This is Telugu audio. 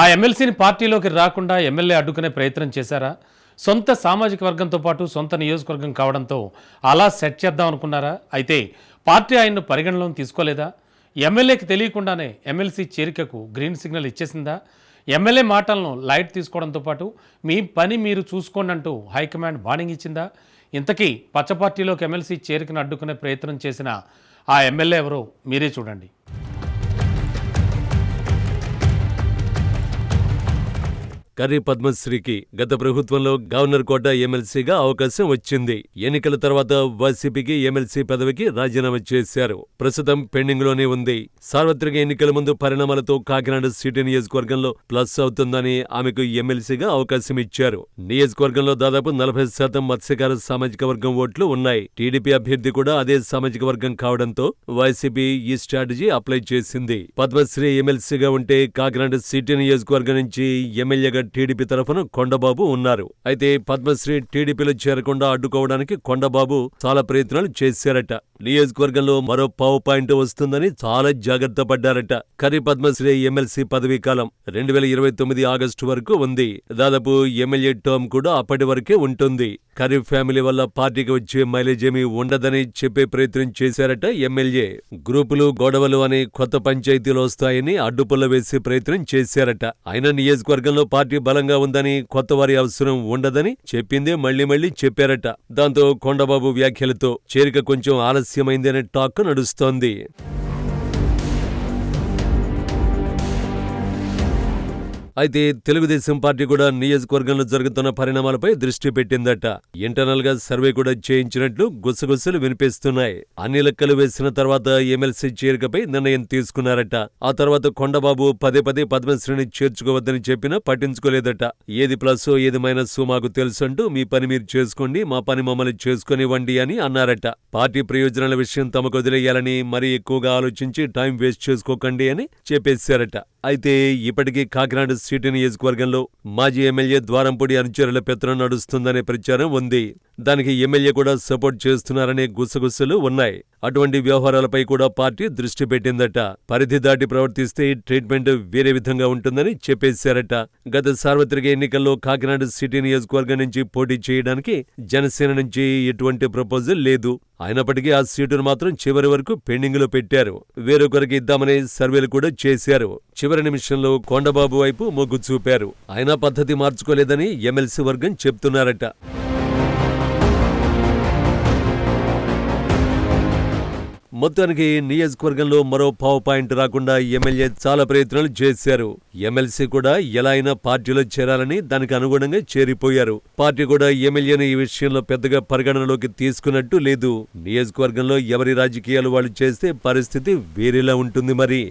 ఆ ఎమ్మెల్సీని పార్టీలోకి రాకుండా ఎమ్మెల్యే అడ్డుకునే ప్రయత్నం చేశారా? సొంత సామాజిక వర్గంతో పాటు సొంత నియోజకవర్గం కావడంతో అలా సెట్ చేద్దాం అనుకున్నారా? అయితే పార్టీ ఆయన్ను పరిగణలోకి తీసుకోలేదా? ఎమ్మెల్యేకి తెలియకుండానే ఎమ్మెల్సీ చేరికకు గ్రీన్ సిగ్నల్ ఇచ్చేసిందా? ఎమ్మెల్యే మాటలను లైట్ తీసుకోవడంతో పాటు మీ పని మీరు చూసుకోండి అంటూ హైకమాండ్ వార్నింగ్ ఇచ్చిందా? ఇంతకీ పచ్చ పార్టీలోకి ఎమ్మెల్సీ చేరికను అడ్డుకునే ప్రయత్నం చేసిన ఆ ఎమ్మెల్యే ఎవరో మీరే చూడండి. కర్రీ పద్మశ్రీకి గత ప్రభుత్వంలో గవర్నర్ కోట ఎమ్మెల్సీగా అవకాశం వచ్చింది. ఎన్నికల తర్వాత వైసీపీకి ఎమ్మెల్సీ పదవికి రాజీనామా చేశారు. ప్రస్తుతం పెండింగ్లోనే ఉంది. సార్వత్రిక ఎన్నికల ముందు పరిణామాలతో కాకినాడ సిటీ నియోజకవర్గంలో ప్లస్ అవుతుందని ఆమెకు ఎమ్మెల్సీగా అవకాశం ఇచ్చారు. నియోజకవర్గంలో దాదాపు నలభై శాతం మత్స్యకార సామాజిక వర్గం ఓట్లు ఉన్నాయి. టీడీపీ అభ్యర్థి కూడా అదే సామాజిక వర్గం కావడంతో వైసీపీ ఈ స్ట్రాటజీ అప్లై చేసింది. పద్మశ్రీ ఎమ్మెల్సీగా ఉంటే కాకినాడ సిటీ నియోజకవర్గం నుంచి ఎమ్మెల్యేగా టీడీపీ తరఫున కొండబాబు ఉన్నారు. అయితే పద్మశ్రీ టీడీపీలో చేరకుండా అడ్డుకోవడానికి కొండబాబు చాలా ప్రయత్నాలు చేశారట. నియోజకవర్గంలో మరో పావు పాయింట్ వస్తుందని చాలా జాగ్రత్త పడ్డారట. కరి పద్మశ్రీ ఎమ్మెల్సీ పదవీ కాలం రెండు వేల ఇరవై తొమ్మిది ఆగస్టు వరకు ఉంది. దాదాపు ఎమ్మెల్యే టర్మ్ కూడా అప్పటి వరకే ఉంటుంది. ఖరీఫ్ ఫ్యామిలీ వల్ల పార్టీకి వచ్చే మైలేజ్ ఏమీ ఉండదని చెప్పే ప్రయత్నం చేశారట ఎమ్మెల్యే. గ్రూపులు గొడవలు అని కొత్త పంచాయతీలు వస్తాయని అడ్డుపుల్ల వేసే ప్రయత్నం చేశారట. అయినా నియోజకవర్గంలో పార్టీ బలంగా ఉందని కొత్త వారి అవసరం ఉండదని చెప్పిందే మళ్ళీ మళ్ళీ చెప్పారట. దాంతో కొండబాబు వ్యాఖ్యలతో చేరిక కొంచెం ఆలస్యమైందనే టాక్ నడుస్తోంది. అయితే తెలుగుదేశం పార్టీ కూడా నియోజకవర్గంలో జరుగుతున్న పరిణామాలపై దృష్టి పెట్టిందట. ఇంటర్నల్గా సర్వే కూడా చేయించినట్లు గుసగుసలు వినిపిస్తున్నాయి. అన్ని లెక్కలు వేసిన తర్వాత ఎమ్మెల్సీ చేరికపై నిర్ణయం తీసుకున్నారట. ఆ తర్వాత కొండబాబు పదే పదే పద్మశ్రీని చేర్చుకోవద్దని చెప్పినా పట్టించుకోలేదట. ఏది ప్లస్ ఏది మైనస్ మాకు తెలుసంటూ మీ పని మీరు చేసుకోండి మా పని మమ్మల్ని చేసుకునివ్వండి అని అన్నారట. పార్టీ ప్రయోజనాల విషయం తమకు వదిలేయాలని మరీ ఎక్కువగా ఆలోచించి టైం వేస్ట్ చేసుకోకండి అని చెప్పేశారట. అయితే ఇప్పటికీ కాకినాడ సిటీ నియోజకవర్గంలో మాజీ ఎమ్మెల్యే ద్వారంపూడి అనుచరుల పెత్తనం నడుస్తుందనే ప్రచారం ఉంది. దానికి ఎమ్మెల్యే కూడా సపోర్ట్ చేస్తున్నారనే గుసగుసలు ఉన్నాయి. అటువంటి వ్యవహారాలపై కూడా పార్టీ దృష్టి పెట్టిందట. పరిధి దాటి ప్రవర్తిస్తే ట్రీట్మెంట్ వేరే విధంగా ఉంటుందని చెప్పేశారట. గత సార్వత్రిక ఎన్నికల్లో కాకినాడ సిటీ నియోజకవర్గం నుంచి పోటీ చేయడానికి జనసేన నుంచి ఎటువంటి ప్రపోజల్ లేదు. అయినప్పటికీ ఆ సీటును మాత్రం చివరి వరకు పెండింగ్లో పెట్టారు. వేరొకరికి ఇద్దామనే సర్వేలు కూడా చేశారు. చివరి నిమిషంలో కొండబాబు వైపు మొగ్గు చూపారు. అయినా పద్ధతి మార్చుకోలేదని ఎమ్మెల్సీ వర్గం చెప్తున్నారట. మొత్తానికి నియోజకవర్గంలో మరో పావు పాయింట్ రాకుండా ఎమ్మెల్యే చాలా ప్రయత్నాలు చేశారు. ఎమ్మెల్సీ కూడా ఎలా అయినా పార్టీలో చేరాలని దానికి అనుగుణంగా చేరిపోయారు. పార్టీ కూడా ఎమ్మెల్యేను ఈ విషయంలో పెద్దగా పరిగణనలోకి తీసుకున్నట్టు లేదు. నియోజకవర్గంలో ఎవరి రాజకీయాలు వాళ్ళు చేస్తే పరిస్థితి వేరేలా ఉంటుంది మరి.